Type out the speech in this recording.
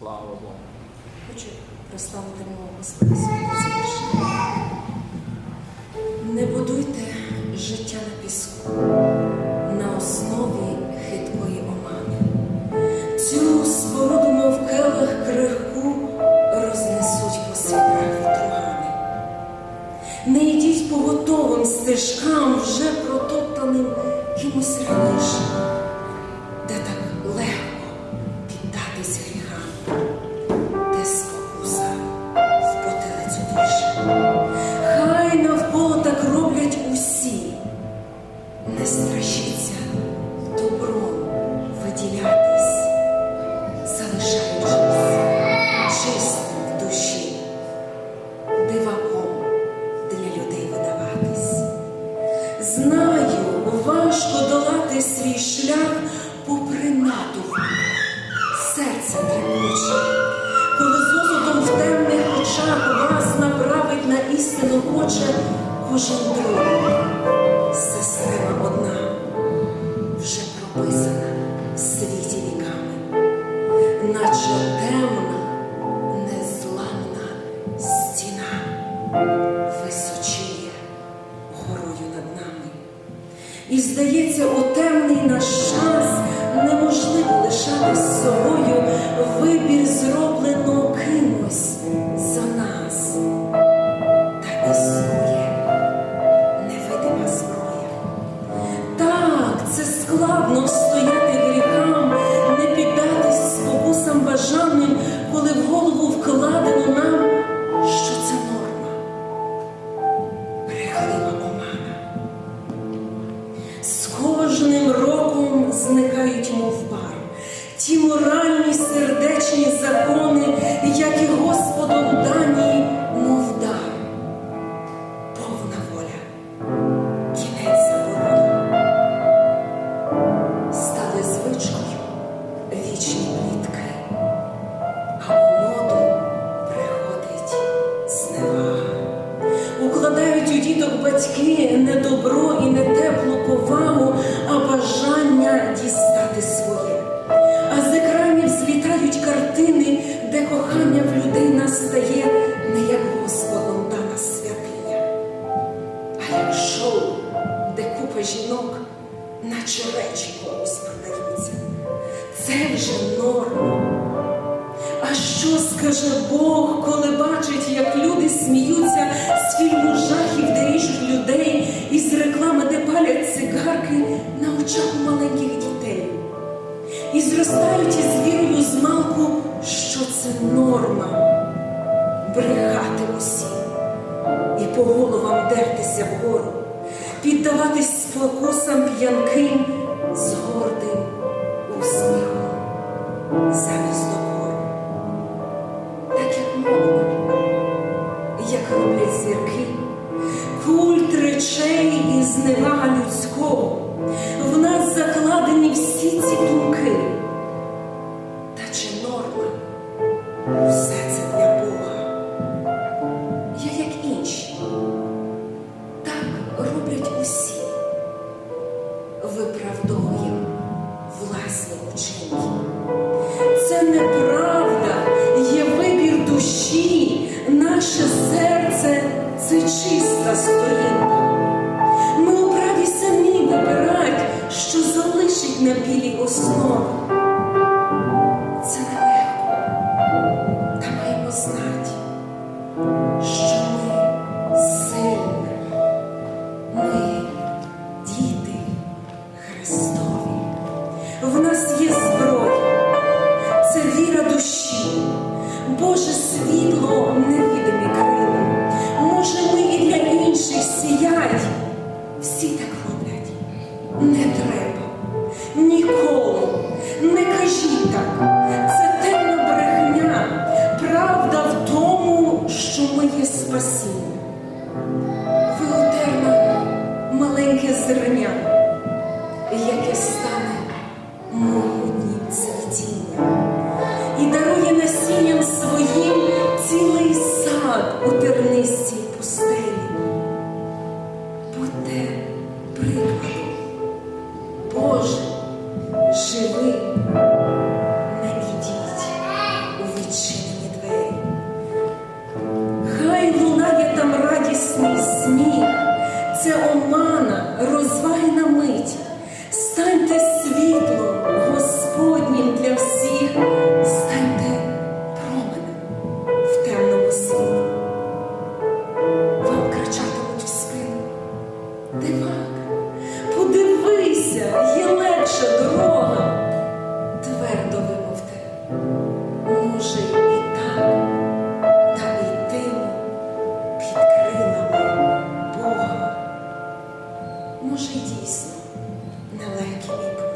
Слава Богу. Хочу прославити мого Господа Не будуйте життя на піску Хай навколо так роблять усі. Не страшіться добром виділятись, залишаючись чистим в душі, диваком для людей видаватись. Знаю, важко долати свій шлях попри натовп серце трепоче, коли з в темних очах вас направить на істину хоче кожен другий. Система одна вже прописана в світі віками, наче темна, незламна стіна височіє горою над нами. І здається, у темний наш час неможливо лишатись собою вибір зроблено брехлива омана. З кожним роком зникають, мов пар, ті моральні батьки не добро і не теплу повагу, а бажання дістати своє. А з екранів злітають картини, де кохання в людей настає не як Господом дана святиня, а як шоу, де купа жінок, наче речі комусь продаються. Це вже норма. А що скаже Бог, коли бачить, як люди сміються з фільму жахів, де ріжуть людей, і з реклами, де палять цигарки на очах маленьких дітей? І зростають із вірою з малку, що це норма брехати усім і по головам дертися вгору, піддаватись спокусам п'янким з гордим усміхом як роблять зірки, культ речей і зневага людського. В нас закладені всі ці думки. Та чи норма? Все це для Бога. Я як інші. Так роблять усі. Виправдовуємо власні учинки. Це неправда, основі. Це нелегко, та маємо знати, що ми сильні, ми діти Христові. В нас є зброя це віра душі, Боже світло, невідомі крила. Може, ми і для інших сіять. Всі так Ви маленьке зерня, яке стане могутнім цвітінням і дарує насінням своїм цілий сад може, й дійсно нелегкий вік.